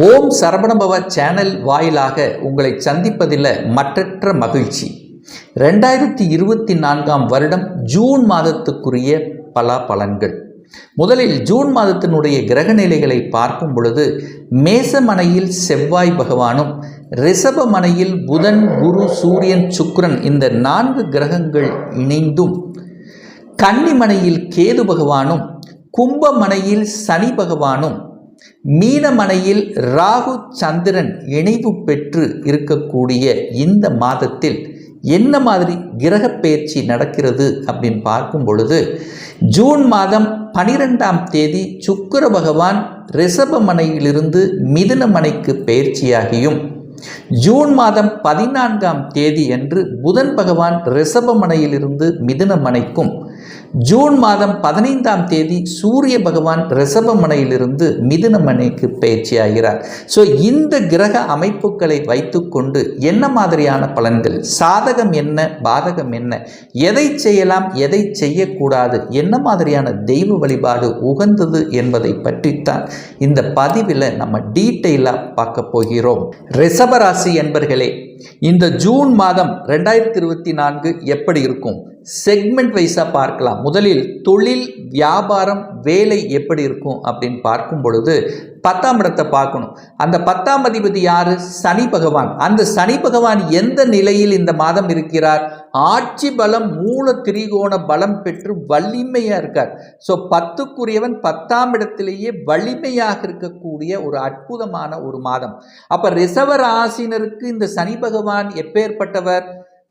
ஓம் Saravanabhava channel வாயிலாக உங்களை சந்திப்பதில் மற்றற்ற மகிழ்ச்சி. ரெண்டாயிரத்தி இருபத்தி நான்காம் வருடம் ஜூன் மாதத்துக்குரிய பல பலன்கள் முதலில் ஜூன் மாதத்தினுடைய கிரக நிலைகளை பார்க்கும் பொழுது மேசமனையில் செவ்வாய் பகவானும் ரிஷபமனையில் புதன் குரு சூரியன் சுக்ரன் இந்த நான்கு கிரகங்கள் இணைந்தும் கன்னிமனையில் கேது பகவானும் கும்பமனையில் சனி பகவானும் மீனமனையில் ராகு சந்திரன் இணைவு பெற்று இருக்கக்கூடிய இந்த மாதத்தில் என்ன மாதிரி கிரக பயிற்சி நடக்கிறது அப்படின்னு பார்க்கும் பொழுது ஜூன் மாதம் பனிரெண்டாம் தேதி சுக்கிர பகவான் ரிஷபமனையிலிருந்து மிதுனமனைக்கு பயிற்சியாகியும் ஜூன் மாதம் பதினான்காம் தேதி அன்று புதன் பகவான் ரிஷபமனையிலிருந்து மிதுனமனைக்கும் ஜூன் மாதம் பதினைந்தாம் தேதி சூரிய பகவான் ரிஷபமனையிலிருந்து மிதுனமனைக்கு பயிற்சியாகிறார் ஸோ இந்த கிரக அமைப்புகளை வைத்துக்கொண்டு என்ன மாதிரியான பலன்கள்? சாதகம் என்ன? பாதகம் என்ன? எதை செய்யலாம்? எதை செய்யக்கூடாது? என்ன மாதிரியான தெய்வ வழிபாடு உகந்தது என்பதை பற்றித்தான் இந்த பதிவில் நம்ம டீட்டெயிலாக பார்க்க போகிறோம். ரிஷபராசி என்பர்களே இந்த ஜூன் மாதம் ரெண்டாயிரத்தி இருபத்தி நான்கு எப்படி இருக்கும்? செக்மெண்ட் வைஸாக பார்க்கலாம். முதலில் தொழில் வியாபாரம் வேலை எப்படி இருக்கும் அப்படின்னு பார்க்கும் பொழுது பத்தாம் இடத்தை பார்க்கணும். அந்த பத்தாம் அதிபதி யார்? சனி பகவான். அந்த சனி பகவான் எந்த நிலையில் இந்த மாதம் இருக்கிறார்? ஆட்சி பலம் மூல திரிகோண பலம் பெற்று வலிமையாக இருக்கார். ஸோ பத்துக்குரியவன் பத்தாம் இடத்திலேயே வலிமையாக இருக்கக்கூடிய ஒரு அற்புதமான ஒரு மாதம். அப்போ ரிசவ ராசினருக்கு இந்த சனி பகவான் எப்பேற்பட்டவர்?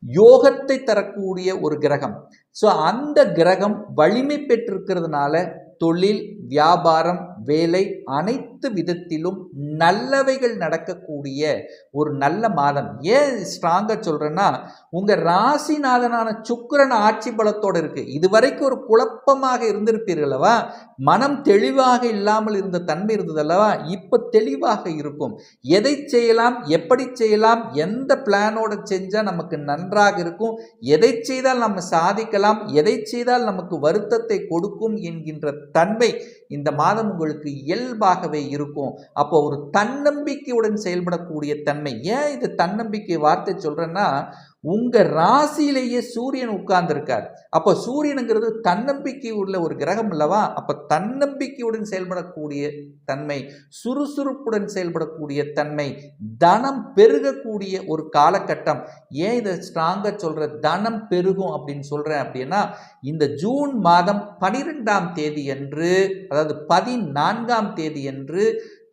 யோகத்தை தரக்கூடிய ஒரு கிரகம். ஸோ அந்த கிரகம் வலிமை பெற்றிருக்கிறதுனால தொழில் வியாபாரம் வேலை அனைத்து விதத்திலும் நல்லவைகள் நடக்கக்கூடிய ஒரு நல்ல மாதம். ஏன் ஸ்ட்ராங்காக சொல்கிறேன்னா உங்கள் ராசிநாதனான சுக்கிரன் ஆட்சி பலத்தோடு இருக்குது இதுவரைக்கும் ஒரு குழப்பமாக இருந்திருப்பீர்களவா மனம் தெளிவாக இல்லாமல் இருந்த தன்மை இருந்ததல்லவா இப்போ தெளிவாக இருக்கும். எதை செய்யலாம்? எப்படி செய்யலாம்? எந்த பிளானோட செஞ்சால் நமக்கு நன்றாக இருக்கும்? எதை செய்தால் நம்ம சாதிக்கலாம்? எதை செய்தால் நமக்கு வருத்தத்தை கொடுக்கும் என்கின்ற தன்மை இந்த மாதம் உங்களுக்கு இயல்பாகவே இருக்கும். அப்போ ஒரு தன்னம்பிக்கையுடன் செயல்படக்கூடிய தன்மை. ஏன் இது தன்னம்பிக்கை வார்த்தை சொல்கிறேன்னா உங்கள் ராசியிலேயே சூரியன் உட்கார்ந்துருக்கார். அப்போ சூரியனுங்கிறது தன்னம்பிக்கை உள்ள ஒரு கிரகம் அல்லவா? அப்போ தன்னம்பிக்கையுடன் செயல்படக்கூடிய தன்மை சுறுசுறுப்புடன் செயல்படக்கூடிய தன்மை தனம் பெருகக்கூடிய ஒரு காலகட்டம். ஏன் இதை ஸ்ட்ராங்காக சொல்கிற தனம் பெருகும் அப்படின்னு சொல்கிறேன் அப்படின்னா இந்த ஜூன் மாதம் பனிரெண்டாம் தேதி அன்று அதாவது பதினான்காம் தேதி அன்று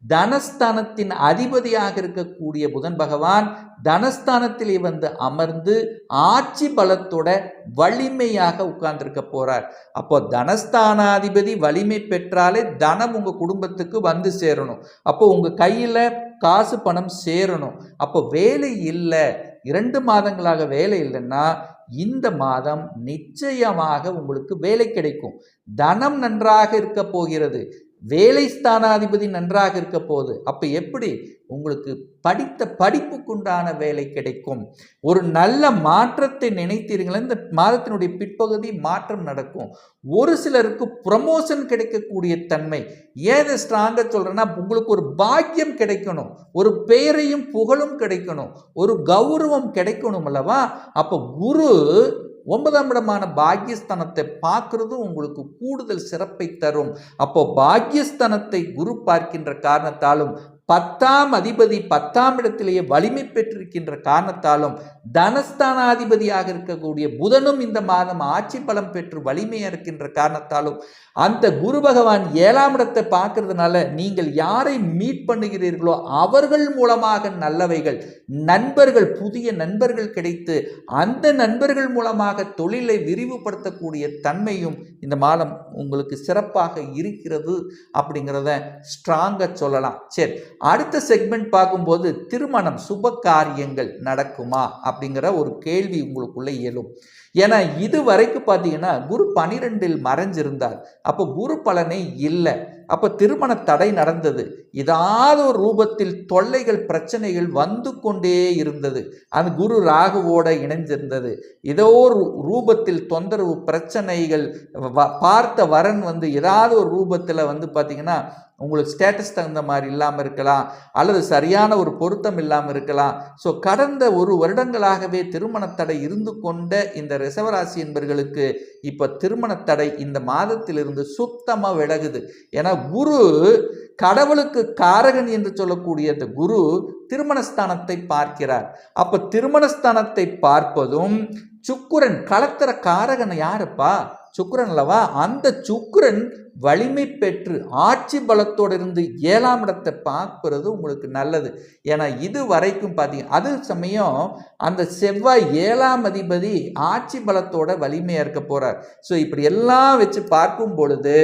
தனஸ்தானத்தின் அதிபதியாக இருக்கக்கூடிய புதன் பகவான் தனஸ்தானத்திலே வந்து அமர்ந்து ஆட்சி பலத்தோட வலிமையாக உட்கார்ந்துருக்க போறார். அப்போ தனஸ்தானாதிபதி வலிமை பெற்றாலே தனம் உங்க குடும்பத்துக்கு வந்து சேரணும். அப்போ உங்க கையில காசு பணம் சேரணும். அப்போ வேலை இல்லை இரண்டு மாதங்களாக வேலை இல்லைன்னா இந்த மாதம் நிச்சயமாக உங்களுக்கு வேலை கிடைக்கும். தனம் நன்றாக இருக்க போகிறது. வேலை ஸ்தானாதிபதி நன்றாக இருக்க போகுது. அப்போ எப்படி உங்களுக்கு படித்த படிப்புக்குண்டான வேலை கிடைக்கும்? ஒரு நல்ல மாற்றத்தை நினைத்தீர்களே? இந்த மாதத்தினுடைய பிற்பகுதி மாற்றம் நடக்கும். ஒரு சிலருக்கு ப்ரமோஷன் கிடைக்கக்கூடிய தன்மை. ஏதை ஸ்ட்ராங்காக சொல்கிறேன்னா உங்களுக்கு ஒரு பாக்கியம் கிடைக்கணும். ஒரு பெயரையும் புகழும் கிடைக்கணும். ஒரு கௌரவம் கிடைக்கணும் அல்லவா? அப்போ குரு ஒன்பதாம் இடமான பாக்யஸ்தானத்தை பார்க்கறது உங்களுக்கு கூடுதல் சிறப்பை தரும். அப்போ பாக்யஸ்தானத்தை குரு பார்க்கின்ற காரணத்தாலும் பத்தாம் அதிபதி பத்தாம் இடத்திலேயே வலிமை பெற்றிருக்கின்ற காரணத்தாலும் தனஸ்தானாதிபதியாக இருக்கக்கூடிய புதனும் இந்த மாதம் ஆட்சி பலம் பெற்று வலிமையாக இருக்கின்ற காரணத்தாலும் அந்த குரு பகவான் ஏழாம் இடத்தை பார்க்கறதுனால நீங்கள் யாரை மீட் பண்ணுகிறீர்களோ அவர்கள் மூலமாக நல்லவைகள் நண்பர்கள் புதிய நண்பர்கள் கிடைத்து அந்த நண்பர்கள் மூலமாக தொழிலை விரிவுபடுத்தக்கூடிய தன்மையும் இந்த மாதம் உங்களுக்கு சிறப்பாக இருக்கிறது அப்படிங்கிறத ஸ்ட்ராங்காக சொல்லலாம். சரி அடுத்த செக்மெண்ட் பார்க்கும்போது திருமணம் சுப காரியங்கள் நடக்குமா அப்படிங்கிற ஒரு கேள்வி உங்களுக்குள்ளே இயலும் ஏன்னா இது வரைக்கும் பார்த்தீங்கன்னா குரு பனிரெண்டில் மறைஞ்சிருந்தார். அப்போ குரு பலனே இல்லை. அப்போ திருமண தடை நடந்தது. ஏதாவது ஒரு ரூபத்தில் தொல்லைகள் பிரச்சனைகள் வந்து கொண்டே இருந்தது. அந்த குரு ராகுவோட இணைஞ்சிருந்தது. ஏதோ ஒரு ரூபத்தில் தொந்தரவு பிரச்சனைகள் வ- பார்த்த வரன் வந்து ஏதாவது ஒரு ரூபத்தில் வந்து பார்த்திங்கன்னா உங்களுக்கு ஸ்டேட்டஸ் தகுந்த மாதிரி இல்லாமல் இருக்கலாம் அல்லது சரியான ஒரு பொருத்தம் இல்லாமல் இருக்கலாம். ஸோ கடந்த ஒரு வருடங்களாகவே திருமணத்தடை இருந்து கொண்ட இந்த ரிசவராசி என்பர்களுக்கு இப்போ திருமணத்தடை இந்த மாதத்திலிருந்து சுத்தமாக விலகுது. ஏன்னா குரு கடவுளுக்கு காரகன் என்று சொல்லக்கூடிய இந்த குரு திருமணஸ்தானத்தை பார்க்கிறார். அப்போ திருமணஸ்தானத்தை பார்ப்பதும் சுக்குரன் கலத்திர காரகன் யாருப்பா? சுக்குரன் அல்லவா? அந்த சுக்குரன் வலிமை பெற்று ஆட்சி பலத்தோடு இருந்து ஏழாம் இடத்தை பார்க்கறது உங்களுக்கு நல்லது. ஏன்னா இது வரைக்கும் பார்த்தீங்க அது சமயம் அந்த செவ்வாய் ஏழாம் அதிபதி ஆட்சி பலத்தோட வலிமையாக இருக்க போகிறார் ஸோ இப்படி எல்லாம் வச்சு பார்க்கும் பொழுது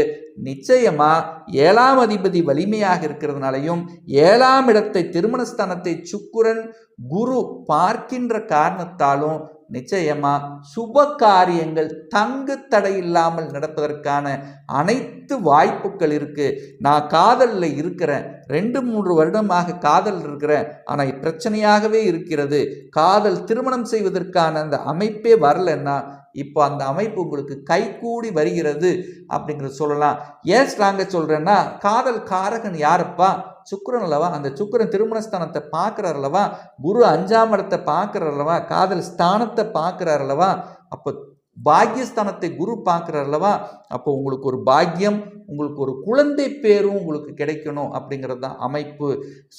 நிச்சயமாக ஏழாம் அதிபதி வலிமையாக இருக்கிறதுனாலையும் ஏழாம் இடத்தை திருமணஸ்தானத்தை சுக்குரன் குரு பார்க்கின்ற காரணத்தாலும் நிச்சயமா சுப காரியங்கள் தங்கு தடை இல்லாமல் நடப்பதற்கான அனைத்து வாய்ப்புகள் இருக்கு. நான் காதலில் இருக்கிறேன். ரெண்டு மூன்று வருடமாக காதல் இருக்கிறேன். ஆனால் பிரச்சனையாகவே இருக்கிறது. காதல் திருமணம் செய்வதற்கான அந்த அமைப்பே வரலன்னா இப்போ அந்த அமைப்பு உங்களுக்கு கைகூடி வருகிறது அப்படிங்கிறத சொல்லலாம். ஏன் ஸ்ட்ராங்க சொல்கிறேன்னா காதல் காரகன் யாருப்பா? சுக்கிரன் அல்லவா அந்த சுக்கிரன் திருமணஸ்தானத்தை பார்க்குறார் அல்லவா குரு அஞ்சாம் இடத்தை பார்க்குறார் அல்லவா காதல் ஸ்தானத்தை பார்க்குறார் அல்லவா அப்போ பாக்கியஸ்தானத்தை குரு பார்க்குறார் அல்லவா அப்போ உங்களுக்கு ஒரு பாக்கியம் உங்களுக்கு ஒரு குழந்தை பேரும் உங்களுக்கு கிடைக்கணும் அப்படிங்கிறது தான் அமைப்பு.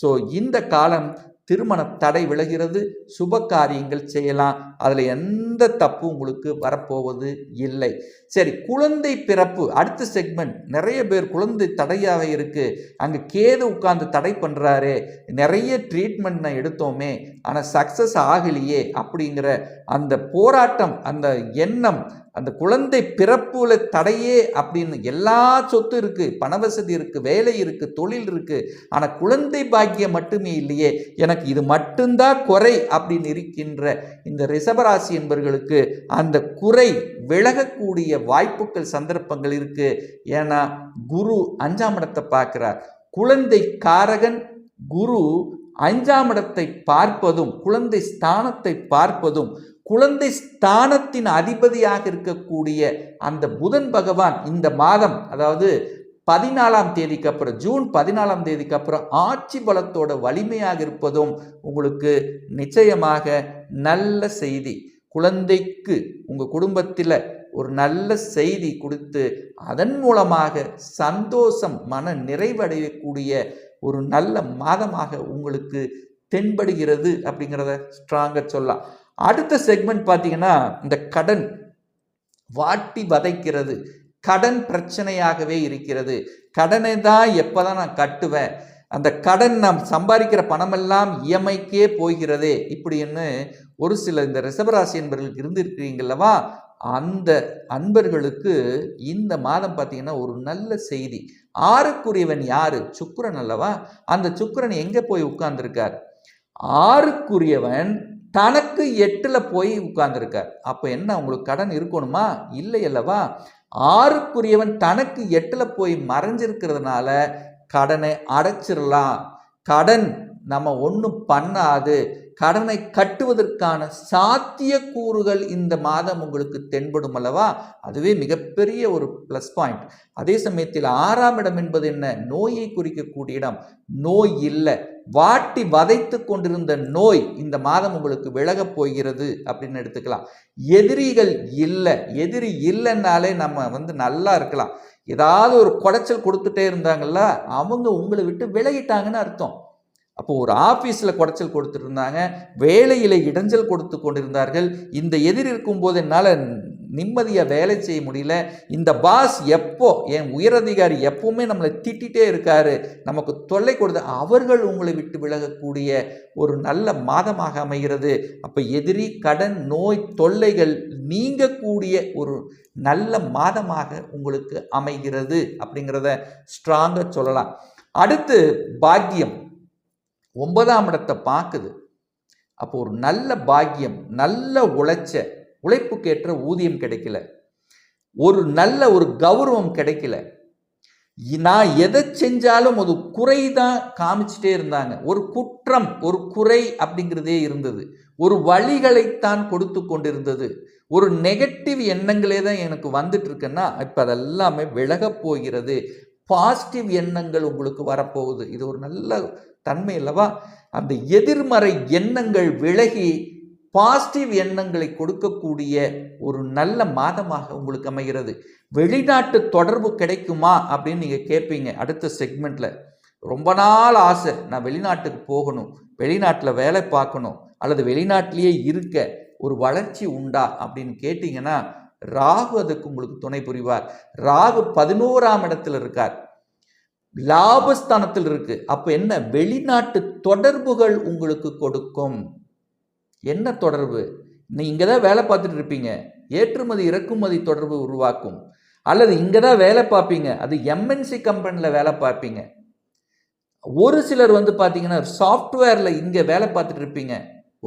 ஸோ இந்த காலம் திருமண தடை விலகிறது சுப காரியங்கள் செய்யலாம். அதில் எந்த தப்பும் உங்களுக்கு வரப்போவது இல்லை. சரி குழந்தை பிறப்பு அடுத்த செக்மெண்ட் நிறைய பேர் குழந்தை தடையாக இருக்கு. அங்கே கேது உட்கார்ந்து தடை பண்ணுறாரு நிறைய ட்ரீட்மெண்ட் நான் எடுத்தோமே. ஆனால் சக்ஸஸ் ஆகலையே அப்படிங்கிற அந்த போராட்டம் அந்த எண்ணம் அந்த குழந்தை பிறப்புல தடையே அப்படின்னு எல்லா சொத்து இருக்கு. பணவசதி இருக்கு வேலை இருக்கு தொழில் இருக்கு. ஆனா குழந்தை பாக்கியம் மட்டுமே இல்லையே எனக்கு இது மட்டும்தான் குறை அப்படின்னு இருக்கின்ற இந்த ரிஷபராசி என்பவர்களுக்கு அந்த குறை விலகக்கூடிய வாய்ப்புகள் சந்தர்ப்பங்கள் இருக்கு. ஏன்னா குரு அஞ்சாம் இடத்தை பார்க்கிறார். குழந்தை காரகன் குரு அஞ்சாம் இடத்தை பார்ப்பதும் குழந்தை ஸ்தானத்தை பார்ப்பதும் குழந்தை ஸ்தானத்தின் அதிபதியாக இருக்கக்கூடிய அந்த புதன் பகவான் இந்த மாதம் அதாவது பதினாலாம் தேதிக்கு அப்புறம் ஜூன் பதினாலாம் தேதிக்கு அப்புறம் ஆட்சி பலத்தோட வலிமையாக இருப்பதும் உங்களுக்கு நிச்சயமாக நல்ல செய்தி. குழந்தைக்கு உங்கள் குடும்பத்தில் ஒரு நல்ல செய்தி கொடுத்து அதன் மூலமாக சந்தோஷம் மன நிறைவடையக்கூடிய ஒரு நல்ல மாதமாக உங்களுக்கு தென்படுகிறது அப்படிங்கிறத ஸ்ட்ராங்காக சொல்லலாம். அடுத்த செக்மெண்ட் பார்த்தீங்கன்னா இந்த கடன் வாட்டி வதைக்கிறது. கடன் பிரச்சனையாகவே இருக்கிறது. கடனை தான் எப்போ தான் நான் கட்டுவேன்? அந்த கடன் நாம் சம்பாதிக்கிற பணமெல்லாம் இஎம்ஐக்கே போகிறதே. இப்படின்னு ஒரு சில இந்த ரிசபராசி என்பர்களுக்கு இருந்திருக்கிறீங்களவா அந்த அன்பர்களுக்கு இந்த மாதம் பார்த்தீங்கன்னா ஒரு நல்ல செய்தி. ஆறுக்குரியவன் யாரு? சுக்கிரன் அல்லவா? அந்த சுக்கிரன் எங்கே போய் உட்கார்ந்துருக்கார்? ஆறுக்குரியவன் தனக்கு எட்டில் போய் உட்கார்ந்துருக்கார். அப்போ என்ன உங்களுக்கு கடன் இருக்கணுமா? இல்லை அல்லவா? ஆறுக்குரியவன் தனக்கு எட்டில் போய் மறைஞ்சிருக்கிறதுனால கடனை அடைச்சிடலாம். கடன் நம்ம ஒன்றும் பண்ணாது. கடனை கட்டுவதற்கான சாத்தியக்கூறுகள் இந்த மாதம் உங்களுக்கு தென்படும் அல்லவா? அதுவே மிகப்பெரிய ஒரு ப்ளஸ் பாயிண்ட் அதே சமயத்தில் ஆறாம் இடம் என்பது என்ன? நோயை குறிக்கக்கூடிய இடம். நோய் இல்லை. வாட்டி வதைத்து கொண்டிருந்த நோய் இந்த மாதம் உங்களுக்கு விலகப் போகிறது அப்படின்னு எடுத்துக்கலாம். எதிரிகள் இல்லை. எதிரி இல்லைன்னாலே நம்ம வந்து நல்லா இருக்கலாம். ஏதாவது ஒரு குடைச்சல் கொடுத்துட்டே இருந்தாங்கல்ல அவங்க உங்களை விட்டு விலகிட்டாங்கன்னு அர்த்தம். அப்போ ஒரு ஆஃபீஸில் குடைச்சல் கொடுத்துருந்தாங்க வேலையில் இடைஞ்சல் கொடுத்து கொண்டிருந்தார்கள். இந்த எதிர் இருக்கும்போது என்னால் நிம்மதியாக வேலை செய்ய முடியல. இந்த பாஸ் எப்போ என் உயரதிகாரி எப்பவுமே நம்மளை திட்டிகிட்டே இருக்காரு. நமக்கு தொல்லை கொடுத்து அவர்கள் உங்களை விட்டு விலகக்கூடிய ஒரு நல்ல மாதமாக அமைகிறது. அப்போ எதிரி கடன் நோய் தொல்லைகள் நீங்கக்கூடிய ஒரு நல்ல மாதமாக உங்களுக்கு அமைகிறது அப்படிங்கிறத ஸ்ட்ராங்காக சொல்லலாம். அடுத்து பாக்கியம். ஒன்பதாம் இடத்தை பார்க்குது. அப்போ ஒரு நல்ல பாக்கியம் நல்ல உழைச்ச உழைப்புக்கேற்ற ஊதியம் கிடைக்கல. ஒரு நல்ல ஒரு கௌரவம் கிடைக்கல. நான் எதை செஞ்சாலும் அது குறை தான் காமிச்சிட்டே இருந்தாங்க. ஒரு குற்றம் ஒரு குறை அப்படிங்கிறதே இருந்தது. ஒரு வழிகளைத்தான் கொடுத்து கொண்டிருந்தது. ஒரு நெகட்டிவ் எண்ணங்களே தான் எனக்கு வந்துட்டு இருக்குன்னா இப்போ அதெல்லாமே விலகப் போகிறது. பாசிட்டிவ் எண்ணங்கள் உங்களுக்கு வரப்போகுது. இது ஒரு நல்ல தன்மை அல்லவா? அந்த எதிர்மறை எண்ணங்கள் விலகி பாசிட்டிவ் எண்ணங்களை கொடுக்கக்கூடிய ஒரு நல்ல மாதமாக உங்களுக்கு அமைகிறது. வெளிநாட்டு தொடர்பு கிடைக்குமா அப்படின்னு நீங்கள் கேட்பீங்க. அடுத்த செக்மெண்ட்டில் ரொம்ப நாள் ஆசை. நான் வெளிநாட்டுக்கு போகணும். வெளிநாட்டில் வேலை பார்க்கணும். அல்லது வெளிநாட்டிலேயே இருக்க ஒரு வளர்ச்சி உண்டா அப்படின்னு கேட்டிங்கன்னா ராகு அதுக்கு உங்களுக்கு துணை புரிவார். ராகு பதினோராம் இடத்துல இருக்கார். லாபஸ்தானத்தில் இருக்கு. அப்போ என்ன? வெளிநாட்டு தொடர்புகள் உங்களுக்கு கொடுக்கும். என்ன தொடர்பு? நீ இங்கே தான் வேலை பார்த்துட்டு இருப்பீங்க. ஏற்றுமதி இறக்குமதி தொடர்பு உருவாக்கும். அல்லது இங்கே தான் வேலை பார்ப்பீங்க. அது எம்என்சி கம்பெனியில் வேலை பார்ப்பீங்க. ஒரு சிலர் வந்து பார்த்தீங்கன்னா சாஃப்ட்வேரில் இங்கே வேலை பார்த்துட்டு இருப்பீங்க.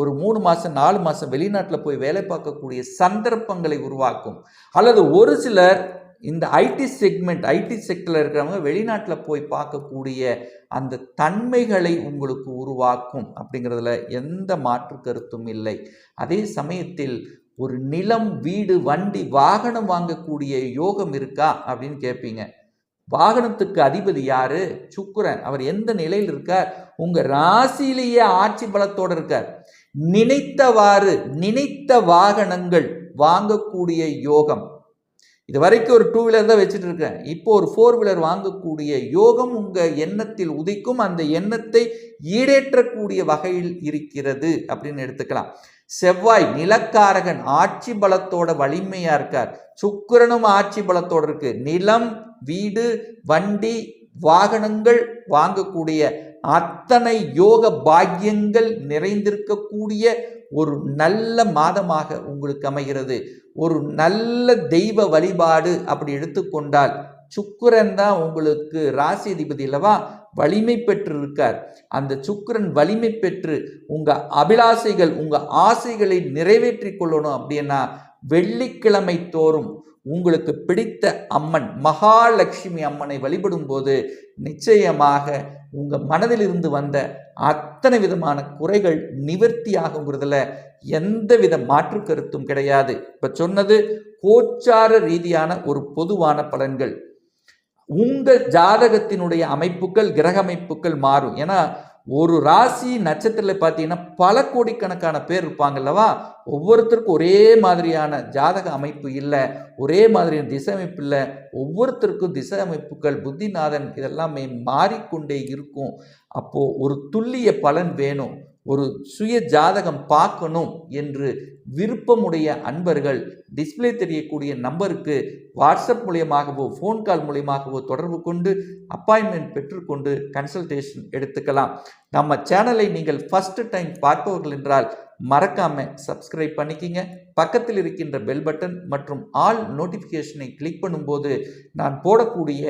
ஒரு மூணு மாதம் நாலு மாதம் வெளிநாட்டில் போய் வேலை பார்க்கக்கூடிய சந்தர்ப்பங்களை உருவாக்கும். அல்லது ஒரு சிலர் இந்த ஐடி செக்மெண்ட் ஐடி செக்டரில் இருக்கிறவங்க வெளிநாட்டில் போய் பார்க்கக்கூடிய அந்த தன்மைகளை உங்களுக்கு உருவாக்கும் அப்படிங்கிறதுல எந்த மாற்று கருத்தும் இல்லை. அதே சமயத்தில் ஒரு நிலம் வீடு வண்டி வாகனம் வாங்கக்கூடிய யோகம் இருக்கா அப்படின்னு கேட்பீங்க வாகனத்துக்கு அதிபதி யாரு? சுக்குரன். அவர் எந்த நிலையில் இருக்கார்? உங்க ராசியிலேயே ஆட்சி பலத்தோடு இருக்கார். நினைத்தவாறு நினைத்த வாகனங்கள் வாங்கக்கூடிய யோகம். இது வரைக்கும் ஒரு டூ வீலர் தான் வச்சுட்டு இருக்கேன். இப்போ ஒரு ஃபோர் வீலர் வாங்கக்கூடிய யோகம் உங்கள் எண்ணத்தில் உதிக்கும். அந்த எண்ணத்தை ஈடேற்றக்கூடிய வகையில் இருக்கிறது அப்படின்னு எடுத்துக்கலாம். செவ்வாய் நிலக்காரகன் ஆட்சி பலத்தோட வலிமையாக இருக்கார். சுக்கிரனும் ஆட்சி பலத்தோடு இருக்கு. நிலம் வீடு வண்டி வாகனங்கள் வாங்கக்கூடிய அத்தனை யோக பாக்கியங்கள் நிறைந்திருக்கக்கூடிய ஒரு நல்ல மாதமாக உங்களுக்கு அமைகிறது. ஒரு நல்ல தெய்வ வழிபாடு அப்படி எடுத்துக்கொண்டால் சுக்கிரன் தான் உங்களுக்கு ராசி அதிபதி இல்லவா வலிமை பெற்று இருக்கார் அந்த சுக்கிரன் வலிமை பெற்று உங்கள் அபிலாசைகள் உங்கள் ஆசைகளை நிறைவேற்றி கொள்ளணும் அப்படின்னா வெள்ளிக்கிழமை தோறும் உங்களுக்கு பிடித்த அம்மன் மகாலட்சுமி அம்மனை வழிபடும் போது நிச்சயமாக உங்கள் மனதிலிருந்து வந்த அத்தனை விதமான குறைகள் நிவர்த்தி ஆகுங்கிறதுல எந்த வித மாற்று கருத்தும் கிடையாது. இப்போ சொன்னது கோச்சார ரீதியான ஒரு பொதுவான பலன்கள். உங்கள் ஜாதகத்தினுடைய அமைப்புகள் கிரக அமைப்புகள் மாறும். ஏன்னா ஒரு ராசி நட்சத்திரத்தில் பார்த்தீங்கன்னா பல கோடிக்கணக்கான பேர் இருப்பாங்கல்லவா ஒவ்வொருத்தருக்கும் ஒரே மாதிரியான ஜாதக அமைப்பு இல்லை ஒரே மாதிரியான திசை அமைப்பு இல்லை. ஒவ்வொருத்தருக்கும் திசை அமைப்புகள் புத்திநாதன் இதெல்லாமே மாறிக்கொண்டே இருக்கும். அப்போது ஒரு துல்லிய பலன் வேணும். ஒரு சுய ஜாதகம் பார்க்கணும் என்று விருப்பமுடைய அன்பர்கள் டிஸ்பிளே தெரியக்கூடிய நம்பருக்கு வாட்ஸ்அப் மூலியமாகவோ ஃபோன் கால் மூலியமாகவோ தொடர்பு கொண்டு அப்பாயின்மெண்ட் பெற்றுக்கொண்டு கன்சல்டேஷன் எடுத்துக்கலாம். நம்ம சேனலை நீங்கள் ஃபஸ்ட்டு டைம் பார்ப்பவர்கள் என்றால் மறக்காமல் சப்ஸ்கிரைப் பண்ணிக்கிங்க. பக்கத்தில் இருக்கின்ற பெல் பட்டன் மற்றும் ஆல் நோட்டிஃபிகேஷனை கிளிக் பண்ணும்போது நான் போடக்கூடிய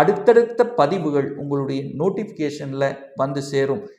அடுத்தடுத்த பதிவுகள் உங்களுடைய நோட்டிஃபிகேஷனில் வந்து சேரும்.